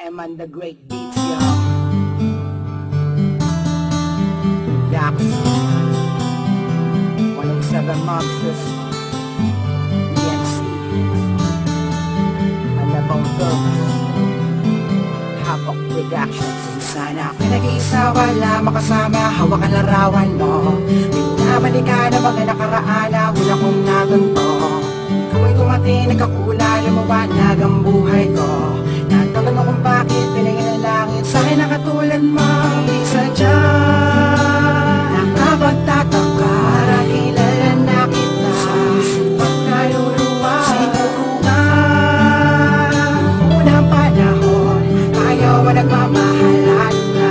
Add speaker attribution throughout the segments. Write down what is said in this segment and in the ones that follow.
Speaker 1: Eman the Great Beats, yo. Yax. 107 Monsters. ENC. Alabang Girls. Havoc Productions. Sana ako nag-iisa, wala makasama, hawak ang larawan mo Binabalik ka na mga nakaraan na wala kong naganto Ikaw ay dumating, nagkakula, lumawanag ang buhay ko Nagtatanong kung bakit pinigil ang langit sa akin na katulad mo Hindi sadya. Nakapagtataka Kilala na. Kita Sa isip at kaluluwa Siguro nga Unang panahon Ayaw mo nagmamahalan na.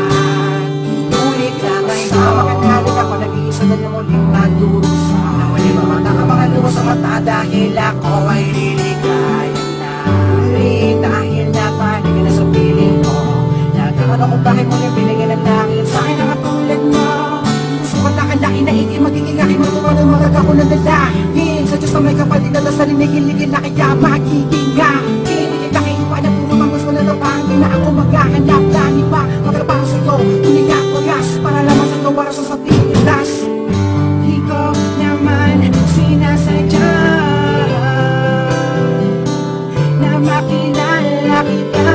Speaker 1: Ngunit lang ay Makakagalit ako nag-iisa na ng muling nagdurusa Nawali ba mata ka mga luwa sa mata Dahil ako ay liligaya kapatid na na kaya magiging akin Hindi kita kaiwan na puro mang gusto na lupang Di na ako maghahanap. Ng iba Magtrabaho sa'yo, tumiyak ko gas Para lamang sa ito para sa sa tilas Di ko naman sinasadya Na makilala kita.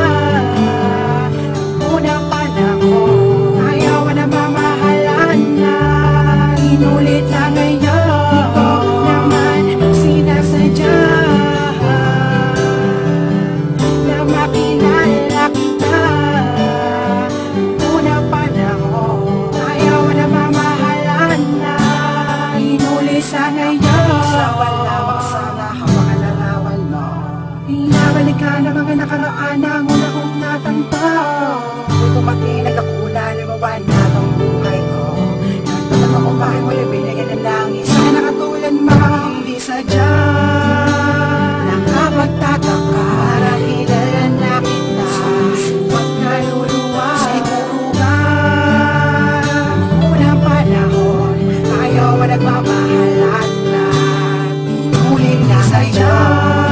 Speaker 1: Unang panahon Ayaw na mamahalan na Inulit Inulit sa ngayon. Sa wala magsana Hawakan na lawan mo. Pinabalik ka na mga nakaraan na Muna kong natanto Kung kumati nagkakula Lumawan na ang buhay ko Nagtatanong kung bakit mo yung binigyan ng langit Sana nakatulad mo Hindi sadya Ayaw mo